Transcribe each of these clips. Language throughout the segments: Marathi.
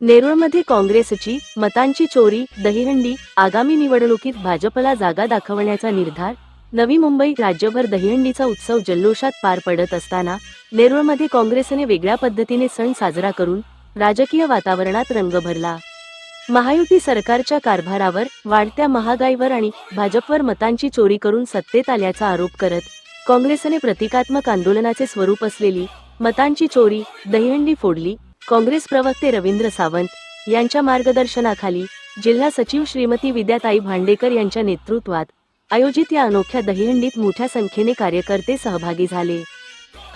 नेरूळमध्ये काँग्रेसची मतांची चोरी दहीहंडी आगामी निवडणुकीत भाजपला जागा दाखवण्याचा निर्धार नवी मुंबई राज्यभर दहीहंडीचा उत्सव जल्लोषात पार पडत असताना नेरूळमध्ये काँग्रेसने वेगळ्या पद्धतीने सण साजरा करून राजकीय वातावरणात रंग भरला. महायुती सरकारच्या कारभारावर वाढत्या महागाईवर आणि भाजपवर मतांची चोरी करून सत्तेत आल्याचा आरोप करत काँग्रेसने प्रतिकात्मक आंदोलनाचे स्वरूप असलेली मतांची चोरी दहीहंडी फोडली काँग्रेस प्रवक्ते रवींद्र सावंत यांच्या मार्गदर्शनाखाली जिल्हा सचिव श्रीमती विद्याताई भांडेकर यांच्या नेतृत्वात आयोजित या अनोख्या दहीहंडीत मोठ्या संख्येने कार्यकर्ते सहभागी झाले.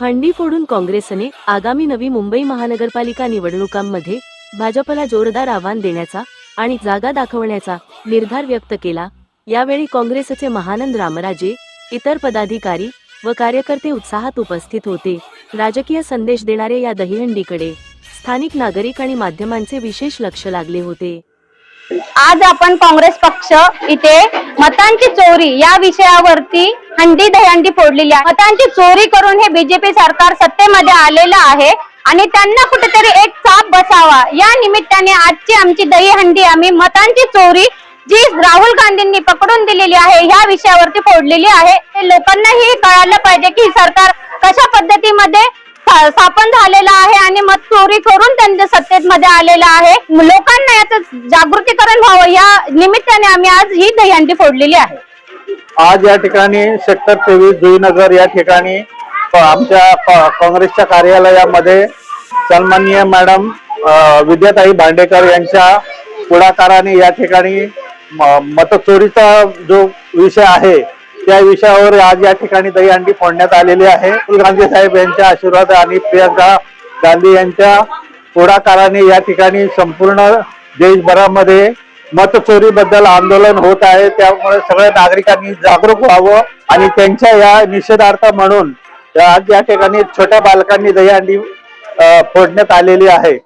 हंडी फोडून काँग्रेसने आगामी नवी मुंबई महानगरपालिका निवडणुकांमध्ये भाजपला जोरदार आव्हान देण्याचा आणि जागा दाखवण्याचा निर्धार व्यक्त केला. यावेळी काँग्रेसचे महानंद रामराजे इतर पदाधिकारी व कार्यकर्ते उत्साहात उपस्थित होते. राजकीय संदेश देणाऱ्या या दहीहंडीकडे स्थानिक नागरिक आणि माध्यमांचे विशेष लक्ष लागले होते. आज आपण काँग्रेस पक्ष इथे मतांची चोरी या विषयावरती हंडी दहंडी फोडलेली आहे. मतांची चोरी करून हे बीजेपी सरकार सत्तेमध्ये आलेलं आहे आणि त्यांना कुठेतरी एक चाप बसावा. या निमित्ताने आजची आमची दहीहंडी आम्ही मतांची चोरी जी राहुल गांधींनी पकडून दिलेली आहे या विषयावरती फोडलेली आहे. लोकांनाही कळायला पाहिजे की सरकार कशा पद्धतीमध्ये स्थापन झालेला आहे आणि मत चोरी करून त्यांच्या सत्तेत मध्ये आलेलं आहे. लोकांना याचं जागृतीकरण व्हावं या निमित्ताने आम्ही आज ही दहीहंडी फोडलेली आहे. आज या ठिकाणी सेक्टर तेवीस जुईनगर या ठिकाणी आमच्या काँग्रेसच्या कार्यालयामध्ये सन्माननीय मॅडम विद्याताई भांडेकर यांच्या पुढाकाराने या ठिकाणी म- मतचोरीचा जो विषय आहे त्या विषयावर आज या ठिकाणी दहीहंडी फोडण्यात आलेली आहे. राहुल गांधी साहेब यांच्या आशीर्वाद आणि प्रियंका गांधी यांच्या पुढाकाराने या ठिकाणी संपूर्ण देशभरामध्ये मतचोरीबद्दल आंदोलन होत आहे. त्यामुळे सगळ्या नागरिकांनी जागरूक व्हावं आणि त्यांच्या या निषेधार्थ म्हणून आज या ठिकाणी छोट्या बालकांनी दहीहंडी फोडण्यात आलेली आहे.